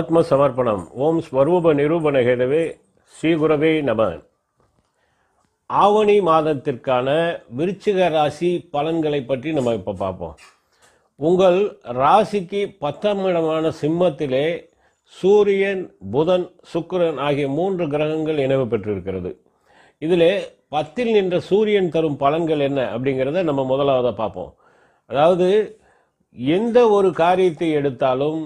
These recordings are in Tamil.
ஆத்ம சமர்ப்பணம். ஓம் ஸ்வரூப நிரூபண ஹேதவே ஸ்ரீகுரவே நம. ஆவணி மாதத்திற்கான விருச்சிக ராசி பலன்களை பற்றி நம்ம இப்போ பார்ப்போம். உங்கள் ராசிக்கு பத்தாம் இடமான சிம்மத்திலே சூரியன் புதன் சுக்கிரன் ஆகிய மூன்று கிரகங்கள் இணைவு பெற்றிருக்கிறது. இதிலே பத்தில் நின்ற சூரியன் தரும் பலன்கள் என்ன அப்படிங்கிறத நம்ம முதலாவதாக பார்ப்போம். அதாவது எந்த ஒரு காரியத்தை எடுத்தாலும்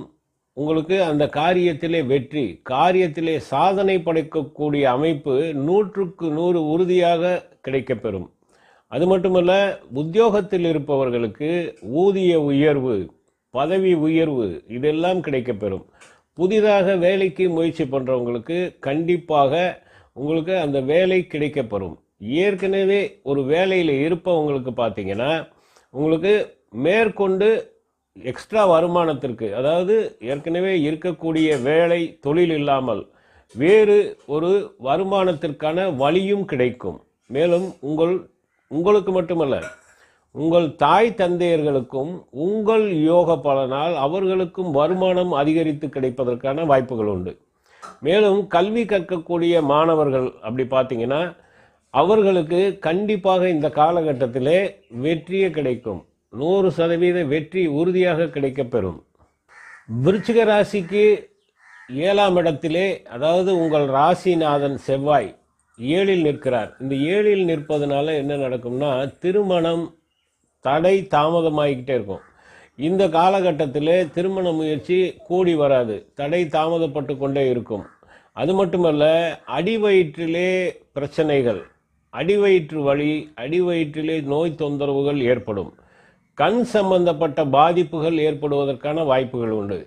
உங்களுக்கு அந்த காரியத்திலே வெற்றி காரியத்திலே சாதனை படைக்கக்கூடிய அமைப்பு நூற்றுக்கு நூறு உறுதியாக கிடைக்கப்பெறும். அது மட்டுமல்ல உத்தியோகத்தில் இருப்பவர்களுக்கு ஊதிய உயர்வு பதவி உயர்வு இதெல்லாம் கிடைக்கப்பெறும். புதிதாக வேலைக்கு முயற்சி பண்ணுறவங்களுக்கு கண்டிப்பாக உங்களுக்கு அந்த வேலை கிடைக்கப்பெறும். ஏற்கனவே ஒரு வேலையில் இருப்பவங்களுக்கு பார்த்தீங்கன்னா உங்களுக்கு மேற்கொண்டு எக்ஸ்ட்ரா வருமானத்திற்கு அதாவது ஏற்கனவே இருக்கக்கூடிய வேலை தொழில் இல்லாமல் வேறு ஒரு வருமானத்திற்கான வழியும் கிடைக்கும். மேலும் உங்கள் உங்களுக்கு மட்டுமல்ல உங்கள் தாய் தந்தையர்களுக்கும் உங்கள் யோக பலனால் அவர்களுக்கும் வருமானம் அதிகரித்து கிடைப்பதற்கான வாய்ப்புகள் உண்டு. மேலும் கல்வி கற்கக்கூடிய மாணவர்கள் அப்படி பார்த்தீங்கன்னா அவர்களுக்கு கண்டிப்பாக இந்த காலகட்டத்திலே வெற்றியே கிடைக்கும். நூறு சதவீத வெற்றி உறுதியாக கிடைக்கப்பெறும். விருச்சிக ராசிக்கு ஏழாம் இடத்திலே அதாவது உங்கள் ராசிநாதன் செவ்வாய் ஏழில் நிற்கிறார். இந்த ஏழில் நிற்பதனால என்ன நடக்கும்னா திருமணம் தடை தாமதமாகிக்கிட்டே இருக்கும். இந்த காலகட்டத்தில் திருமண முயற்சி கூடி வராது. தடை தாமதப்பட்டு கொண்டே இருக்கும். அது மட்டுமல்ல அடிவயிற்றிலே பிரச்சனைகள் அடிவயிற்று வழி அடிவயிற்றிலே நோய் தொந்தரவுகள் ஏற்படும். கண் சம்பந்தப்பட்ட பாதிப்புகள் ஏற்படுவதற்கான வாய்ப்புகள் உண்டு.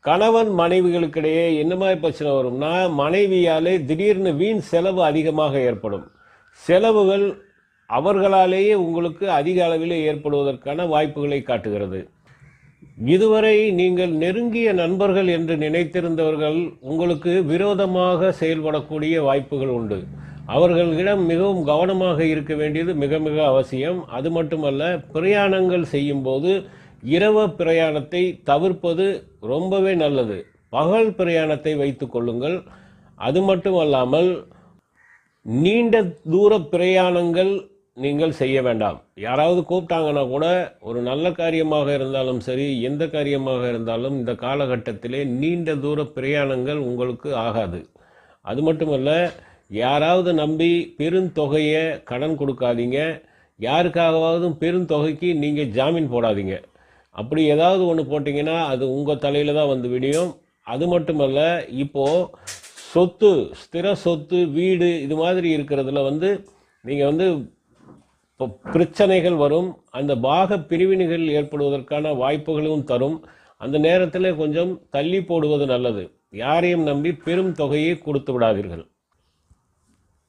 கணவன் மனைவிகளுக்கிடையே என்ன மாதிரி பிரச்சனை வரும்னா மனைவியாலே திடீர்னு வீண் செலவு அதிகமாக ஏற்படும். செலவுகள் அவர்களாலேயே உங்களுக்கு அதிக அளவில் ஏற்படுவதற்கான வாய்ப்புகளை காட்டுகிறது. இதுவரை நீங்கள் நெருங்கிய நண்பர்கள் என்று நினைத்திருந்தவர்கள் உங்களுக்கு விரோதமாக செயல்படக்கூடிய வாய்ப்புகள் உண்டு. அவர்களிடம் மிகவும் கவனமாக இருக்க வேண்டியது மிக மிக அவசியம். அது மட்டுமல்ல பிரயாணங்கள் செய்யும்போது இரவு பிரயாணத்தை தவிர்ப்பது ரொம்பவே நல்லது. பகல் பிரயாணத்தை வைத்து கொள்ளுங்கள். அது மட்டும் அல்லாமல் நீண்ட தூர பிரயாணங்கள் நீங்கள் செய்ய வேண்டாம். யாராவது கூப்பிட்டாங்கன்னா கூட ஒரு நல்ல காரியமாக இருந்தாலும் சரி எந்த காரியமாக இருந்தாலும் இந்த காலகட்டத்திலே நீண்ட தூர பிரயாணங்கள் உங்களுக்கு ஆகாது. அது மட்டுமல்ல யாராவது நம்பி பெருந்தொகையை கடன் கொடுக்காதீங்க. யாருக்காகவாவது பெருந்தொகைக்கு நீங்கள் ஜாமீன் போடாதீங்க. அப்படி ஏதாவது ஒன்று போட்டிங்கன்னா அது உங்கள் தலையில் தான் வந்து விடியும். அது மட்டுமல்ல இப்போது சொத்து ஸ்திர சொத்து வீடு இது மாதிரி இருக்கிறதுல வந்து நீங்கள் வந்து இப்போ பிரச்சனைகள் வரும். அந்த பாக பிரிவினைகள் ஏற்படுவதற்கான வாய்ப்புகளும் தரும். அந்த நேரத்தில் கொஞ்சம் தள்ளி போடுவது நல்லது. யாரையும் நம்பி பெரும் தொகையை கொடுத்து விடாதீர்கள்.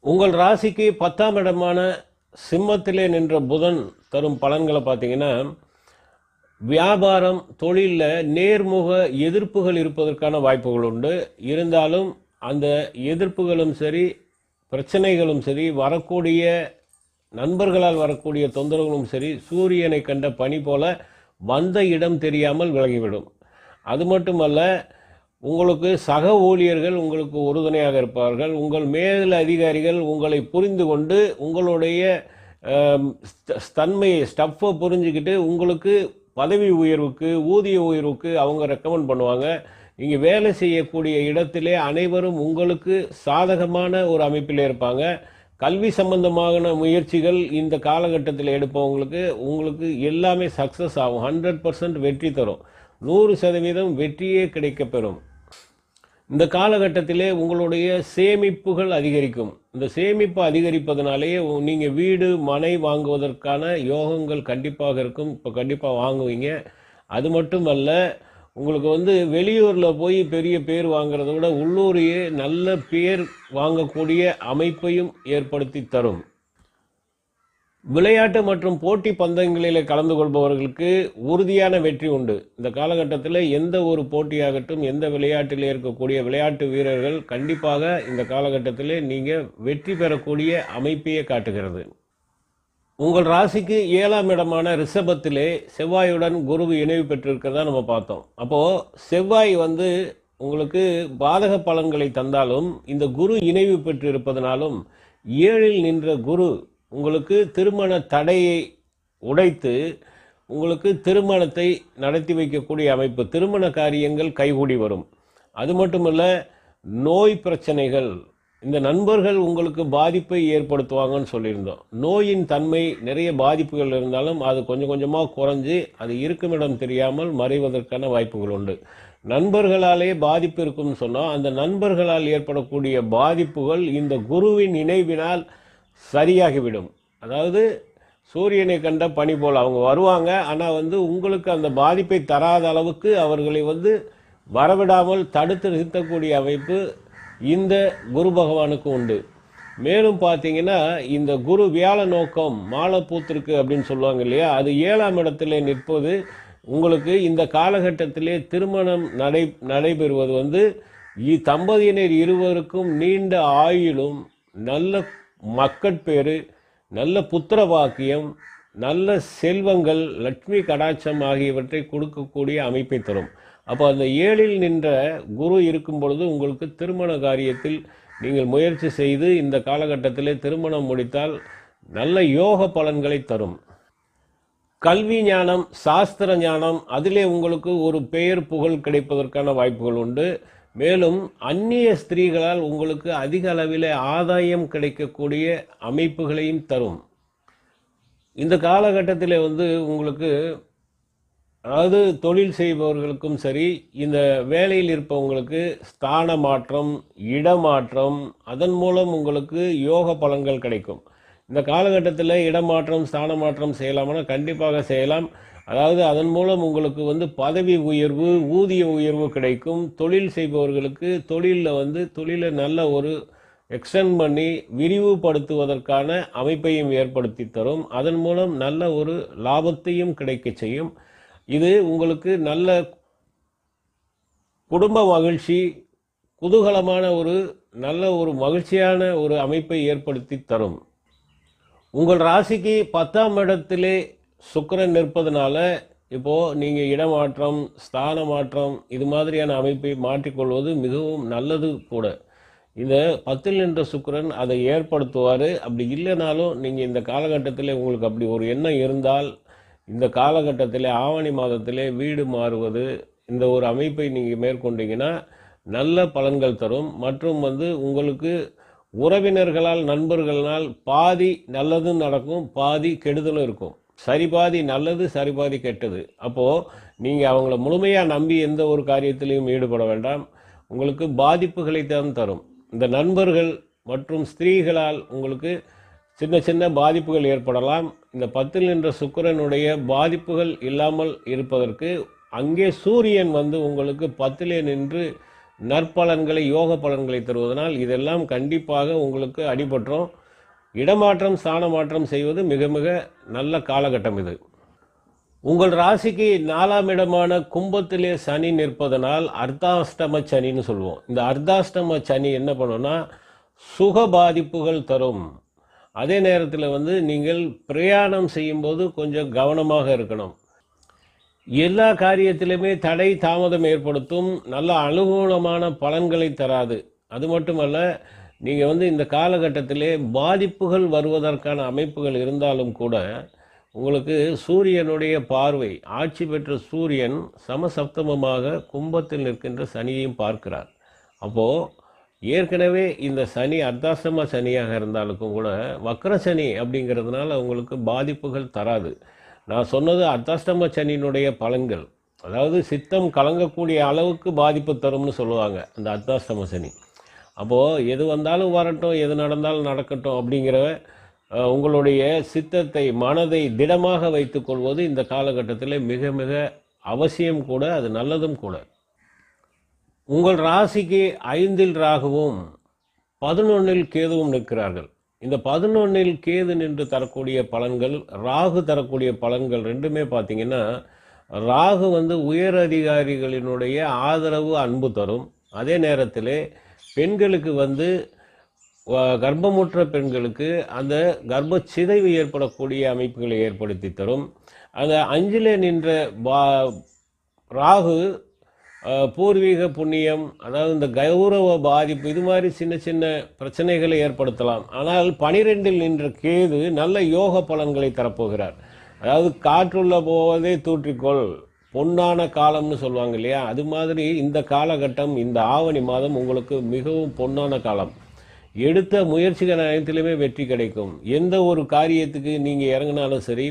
உங்கள் ராசிக்கு பத்தாம் இடமான சிம்மத்திலே நின்ற புதன் தரும் பலன்களை பார்த்தீங்கன்னா வியாபாரம் தொழிலில் நேர்முக எதிர்ப்புகள் இருப்பதற்கான வாய்ப்புகள் உண்டு. இருந்தாலும் அந்த எதிர்ப்புகளும் சரி பிரச்சனைகளும் சரி வரக்கூடிய நண்பர்களால் வரக்கூடிய தொந்தரவுகளும் சரி சூரியனை கண்ட பனி போல வந்த இடம் தெரியாமல் விலகிவிடும். அது மட்டுமல்ல உங்களுக்கு சக ஊழியர்கள் உங்களுக்கு உறுதுணையாக இருப்பார்கள். உங்கள் மேல் அதிகாரிகள் உங்களை புரிந்து கொண்டு உங்களுடைய தன்மையை ஸ்டஃப்பை புரிஞ்சுக்கிட்டு உங்களுக்கு பதவி உயர்வுக்கு ஊதிய உயர்வுக்கு அவங்க ரெக்கமெண்ட் பண்ணுவாங்க. இங்கே வேலை செய்யக்கூடிய இடத்திலே அனைவரும் உங்களுக்கு சாதகமான ஒரு அமைப்பில் இருப்பாங்க. கல்வி சம்பந்தமான முயற்சிகள் இந்த காலகட்டத்தில் எடுப்பவங்களுக்கு உங்களுக்கு எல்லாமே சக்ஸஸ் ஆகும். ஹண்ட்ரட் பர்சன்ட் வெற்றி தரும். நூறு சதவீதம் வெற்றியே கிடைக்கப்பெறும். இந்த காலகட்டத்திலே உங்களுடைய சேமிப்புகள் அதிகரிக்கும். இந்த சேமிப்பு அதிகரிப்பதனாலேயே நீங்கள் வீடு மனை வாங்குவதற்கான யோகங்கள் கண்டிப்பாக இருக்கும். இப்போ கண்டிப்பாக வாங்குவீங்க. அது மட்டும் அல்ல உங்களுக்கு வந்து வெளியூரில் போய் பெரிய பேர் வாங்குறத விட உள்ளூரையே நல்ல பேர் வாங்கக்கூடிய அமைப்பையும் ஏற்படுத்தி தரும். விளையாட்டு மற்றும் போட்டி பந்தயங்களில் கலந்து கொள்பவர்களுக்கு உறுதியான வெற்றி உண்டு. இந்த காலகட்டத்தில் எந்த ஒரு போட்டியாகட்டும் எந்த விளையாட்டில் இருக்கக்கூடிய விளையாட்டு வீரர்கள் கண்டிப்பாக இந்த காலகட்டத்தில் நீங்கள் வெற்றி பெறக்கூடிய அமைப்பையே காட்டுகிறது. உங்கள் ராசிக்கு ஏழாம் இடமான ரிஷபத்திலே செவ்வாயுடன் குரு இணைவு பெற்றிருக்கிறதா நம்ம பார்த்தோம். அப்போது செவ்வாய் வந்து உங்களுக்கு பாதக பலன்களை தந்தாலும் இந்த குரு இணைவு பெற்று இருப்பதனாலும் ஏழில் நின்ற குரு உங்களுக்கு திருமண தடையை உடைத்து உங்களுக்கு திருமணத்தை நடத்தி வைக்கக்கூடிய அமைப்பு திருமண காரியங்கள் கைகூடி வரும். அது மட்டுமல்ல நோய் பிரச்சனைகள் இந்த நண்பர்கள் உங்களுக்கு பாதிப்பை ஏற்படுத்துவாங்கன்னு சொல்லியிருந்தோம். நோயின் தன்மை நிறைய பாதிப்புகள் இருந்தாலும் அது கொஞ்சம் கொஞ்சமாக குறைஞ்சி அது இருக்கும் இடம் தெரியாமல் மறைவதற்கான வாய்ப்புகள் உண்டு. நண்பர்களாலே பாதிப்பு இருக்கும்னு சொன்னால் அந்த நண்பர்களால் ஏற்படக்கூடிய பாதிப்புகள் இந்த குருவின் இணைவினால் சரியாகிவிடும். அதாவது சூரியனை கண்ட பனி போல் அவங்க வருவாங்க. ஆனால் வந்து உங்களுக்கு அந்த பாதிப்பை தராத அளவுக்கு அவர்களை வந்து வரவிடாமல் தடுத்து நிறுத்தக்கூடிய அமைப்பு இந்த குரு பகவானுக்கு உண்டு. மேலும் பார்த்தீங்கன்னா இந்த குரு வியாழ நோக்கம் மாலை பூத்திருக்கு அப்படின்னு சொல்லுவாங்க இல்லையா? அது ஏழாம் இடத்துல நிற்பது உங்களுக்கு இந்த காலகட்டத்திலே திருமணம் நடை நடைபெறுவது வந்து இ- தம்பதியினர் இருவருக்கும் நீண்ட ஆயுளும் நல்ல மக்கட்பேறு நல்ல புத்திர வாக்கியம் நல்ல செல்வங்கள் லட்சுமி கடாட்சம் ஆகியவற்றை கொடுக்கக்கூடிய அமைப்பை தரும். அப்போ அந்த ஏழில் நின்ற குரு இருக்கும் பொழுது உங்களுக்கு திருமண காரியத்தில் நீங்கள் முயற்சி செய்து இந்த காலகட்டத்திலே திருமணம் முடித்தால் நல்ல யோக பலன்களை தரும். கல்வி ஞானம் சாஸ்திர ஞானம் அதிலே உங்களுக்கு ஒரு பெயர் புகழ் கிடைப்பதற்கான வாய்ப்புகள் உண்டு. மேலும் அந்நிய ஸ்திரீகளால் உங்களுக்கு அதிக அளவில் ஆதாயம் கிடைக்கக்கூடிய அமைப்புகளையும் தரும். இந்த காலகட்டத்தில் வந்து உங்களுக்கு அதாவது தொழில் செய்பவர்களுக்கும் சரி இந்த வேலையில் இருப்பவங்களுக்கு ஸ்தான மாற்றம் இடமாற்றம் அதன் மூலம் உங்களுக்கு யோக பலன்கள் கிடைக்கும். இந்த காலகட்டத்தில் இடமாற்றம் ஸ்தான மாற்றம் செய்யலாம்னா? கண்டிப்பாக செய்யலாம். அதாவது அதன் மூலம் உங்களுக்கு வந்து பதவி உயர்வு ஊதிய உயர்வு கிடைக்கும். தொழில் செய்பவர்களுக்கு தொழிலில் வந்து தொழிலை நல்ல ஒரு எக்ஸ்டெண்ட் பண்ணி விரிவுபடுத்துவதற்கான அமைப்பையும் ஏற்படுத்தி தரும். அதன் மூலம் நல்ல ஒரு லாபத்தையும் கிடைக்க செய்யும். இது உங்களுக்கு நல்ல குடும்ப மகிழ்ச்சி குதூகலமான ஒரு நல்ல ஒரு மகிழ்ச்சியான ஒரு அமைப்பை ஏற்படுத்தி தரும். உங்கள் ராசிக்கு பத்தாம் இடத்திலே சுக்கிரன் நிற்பதனால இப்போது நீங்கள் இடமாற்றம் ஸ்தான மாற்றம் இது மாதிரியான அமைப்பை மாற்றிக்கொள்வது மிகவும் நல்லது கூட. இந்த பத்தில் நின்ற சுக்கிரன் அதை ஏற்படுத்துவார். அப்படி இல்லைனாலும் நீங்கள் இந்த காலகட்டத்தில் உங்களுக்கு அப்படி ஒரு எண்ணம் இருந்தால் இந்த காலகட்டத்தில் ஆவணி மாதத்திலே வீடு மாறுவது இந்த ஒரு அமைப்பை நீங்கள் மேற்கொண்டீங்கன்னா நல்ல பலன்கள் தரும். மற்றும் வந்து உங்களுக்கு உறவினர்களால் நண்பர்களால் பாதி நல்லதும் நடக்கும் பாதி கெடுதலும் இருக்கும். சரி பாதி நல்லது சரி பாதி கெட்டது. அப்போது நீங்கள் அவங்கள முழுமையாக நம்பி எந்த ஒரு காரியத்திலையும் ஈடுபட வேண்டாம். உங்களுக்கு பாதிப்புகளை தான் தரும். இந்த நண்பர்கள் மற்றும் ஸ்திரீகளால் உங்களுக்கு சின்ன சின்ன பாதிப்புகள் ஏற்படலாம். இந்த பத்தில் நின்ற சுக்கிரனுடைய பாதிப்புகள் இல்லாமல் இருப்பதற்கு அங்கே சூரியன் வந்து உங்களுக்கு பத்திலே நின்று நற்பலன்களை யோக பலன்களை தருவதனால் இதெல்லாம் கண்டிப்பாக உங்களுக்கு அடிபட்டுரும். இடமாற்றம் ஸ்தான மாற்றம் செய்வது மிக மிக நல்ல காலகட்டம் இது. உங்கள் ராசிக்கு நாலாம் இடமான கும்பத்திலே சனி நிற்பதனால் அர்த்தாஷ்டம சனின்னு சொல்லுவோம் இந்த அர்த்தாஷ்டம சனி என்ன பண்ணுன்னா சுக பாதிப்புகள் தரும். அதே நேரத்தில் வந்து நீங்கள் பிரயாணம் செய்யும்போது கொஞ்சம் கவனமாக இருக்கணும். எல்லா காரியத்திலுமே தடை தாமதம் ஏற்படுத்தும். நல்ல அனுகூலமான பலன்களை தராது. அது மட்டுமல்ல நீங்கள் வந்து இந்த காலகட்டத்திலே பாதிப்புகள் வருவதற்கான அமைப்புகள் இருந்தாலும் கூட உங்களுக்கு சூரியனுடைய பார்வை ஆட்சி பெற்ற சூரியன் சமசப்தமமாக கும்பத்தில் நிற்கின்ற சனியையும் பார்க்கிறார். அப்போது ஏற்கனவே இந்த சனி அர்த்தாசிரம சனியாக இருந்தாலும் கூட வக்ர சனி அப்படிங்கிறதுனால உங்களுக்கு பாதிப்புகள் தராது. நான் சொன்னது அர்த்தாஷ்டம சனியினுடைய பலன்கள். அதாவது சித்தம் கலங்கக்கூடிய அளவுக்கு பாதிப்பு தரும்னு சொல்லுவாங்க அந்த அர்த்தாஷ்டம சனி. அப்போது எது வந்தாலும் வரட்டும் எது நடந்தாலும் நடக்கட்டும் அப்படிங்கிற உங்களுடைய சித்தத்தை மனதை திடமாக வைத்துக்கொள்வது இந்த காலகட்டத்தில் மிக மிக அவசியம் கூட அது நல்லதும் கூட. உங்கள் ராசிக்கு ஐந்தில் ராகுவும் பதினொன்னில் கேதுவும் நிற்கிறார்கள். இந்த பதினொன்னில் கேது நின்று தரக்கூடிய பலன்கள் ராகு தரக்கூடிய பலன்கள் ரெண்டுமே பார்த்தீங்கன்னா ராகு வந்து உயர் அதிகாரிகளினுடைய ஆதரவு அன்பு தரும். அதே நேரத்தில் பெண்களுக்கு வந்து கர்ப்பமுற்ற பெண்களுக்கு அந்த கர்ப்ப சிதைவு ஏற்படக்கூடிய அமைப்புகளை ஏற்படுத்தி தரும். அந்த அஞ்சிலே நின்ற பா ராகு பூர்வீக புண்ணியம் அதாவது இந்த கௌரவ பாதிப்பு இது மாதிரி சின்ன சின்ன பிரச்சனைகளை ஏற்படுத்தலாம். ஆனால் பனிரெண்டில் நின்ற கேது நல்ல யோக பலன்களை தரப்போகிறார். அதாவது காற்றுள்ள போவதே தூற்றிக்கொள். பொன்னான காலம்னு சொல்லுவாங்க இல்லையா? அது மாதிரி இந்த காலகட்டம் இந்த ஆவணி மாதம் உங்களுக்கு மிகவும் பொன்னான காலம். எடுத்த முயற்சிகள் அனைத்திலுமே வெற்றி கிடைக்கும். எந்த ஒரு காரியத்துக்கு நீங்கள் இறங்கினாலும் சரி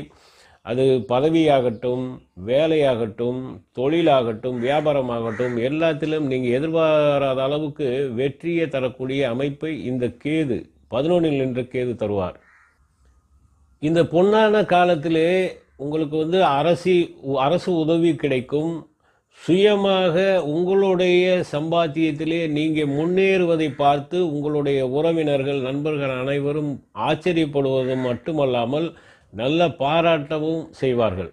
அது பதவியாகட்டும் வேலையாகட்டும் தொழிலாகட்டும் வியாபாரமாகட்டும் எல்லாத்திலும் நீங்கள் எதிர்பாராத அளவுக்கு வெற்றியை தரக்கூடிய அமைப்பை இந்த கேது பதினொன்றில் நின்ற கேது தருவார். இந்த பொன்னான காலத்திலே உங்களுக்கு வந்து அரசி அரசு உதவி கிடைக்கும். சுயமாக உங்களுடைய சம்பாத்தியத்திலே நீங்கள் முன்னேறுவதை பார்த்து உங்களுடைய உறவினர்கள் நண்பர்கள் அனைவரும் ஆச்சரியப்படுவது மட்டுமல்லாமல் நல்ல பாராட்டவும் செய்வார்கள்.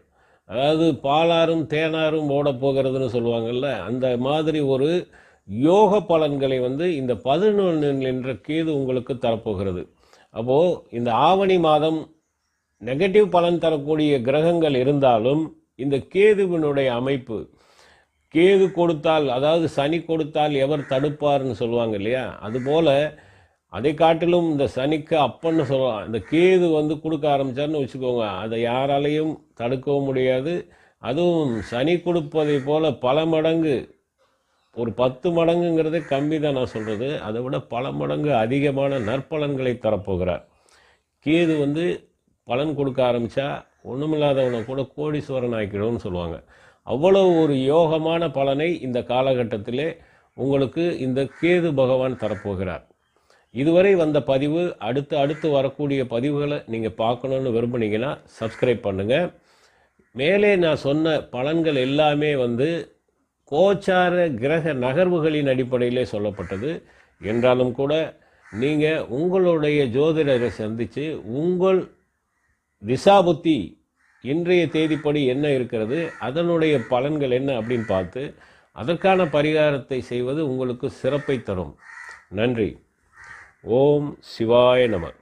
அதாவது பாலாரும் தேனாரும் ஓடப் போகிறதுன்னு அந்த மாதிரி ஒரு யோக பலன்களை வந்து இந்த பதினொன்று என்ற கேது உங்களுக்கு தரப்போகிறது. அப்போது இந்த ஆவணி மாதம் நெகட்டிவ் பலன் தரக்கூடிய கிரகங்கள் இருந்தாலும் இந்த கேதுவினுடைய அமைப்பு கேது கொடுத்தால் அதாவது சனி கொடுத்தால் எவர் தடுப்பார்னு சொல்லுவாங்க இல்லையா? அதுபோல் அதை காட்டிலும் இந்த சனிக்கு அப்பன்னு சொல்லலாம் இந்த கேது வந்து கொடுக்க ஆரம்பிச்சார்னு வச்சுக்கோங்க. அதை யாராலையும் தடுக்கவும் முடியாது. அதுவும் சனி கொடுப்பதை போல் பல மடங்கு ஒரு பத்து மடங்குங்கிறதே கம்மி தான் நான் சொல்கிறது அதை விட பல மடங்கு அதிகமான நற்பலன்களை தரப்போகிறார். கேது வந்து பலன் கொடுக்க ஆரம்பித்தா ஒன்றுமில்லாதவனை கூட கோடீஸ்வரன் ஆக்கிடும்னு சொல்லுவாங்க. அவ்வளவு ஒரு யோகமான பலனை இந்த காலகட்டத்திலே உங்களுக்கு இந்த கேது பகவான் தரப்போகிறார். இதுவரை வந்த பதிவு அடுத்து அடுத்து வரக்கூடிய பதிவுகளை நீங்கள் பார்க்கணுன்னு விரும்புனீங்கன்னா சப்ஸ்கிரைப் பண்ணுங்கள் மேலே நான் சொன்ன பலன்கள் எல்லாமே வந்து கோச்சார கிரக நகர்வுகளின் அடிப்படையிலே சொல்லப்பட்டது. என்றாலும் கூட நீங்கள் உங்களுடைய ஜோதிடரை சந்தித்து உங்கள் திசாபுத்தி இன்றைய தேதிப்படி என்ன இருக்கிறது அதனுடைய பலன்கள் என்ன அப்படின்னு பார்த்து அதற்கான பரிகாரத்தை செய்வது உங்களுக்கு சிறப்பை தரும். நன்றி. ஓம் சிவாய நமன்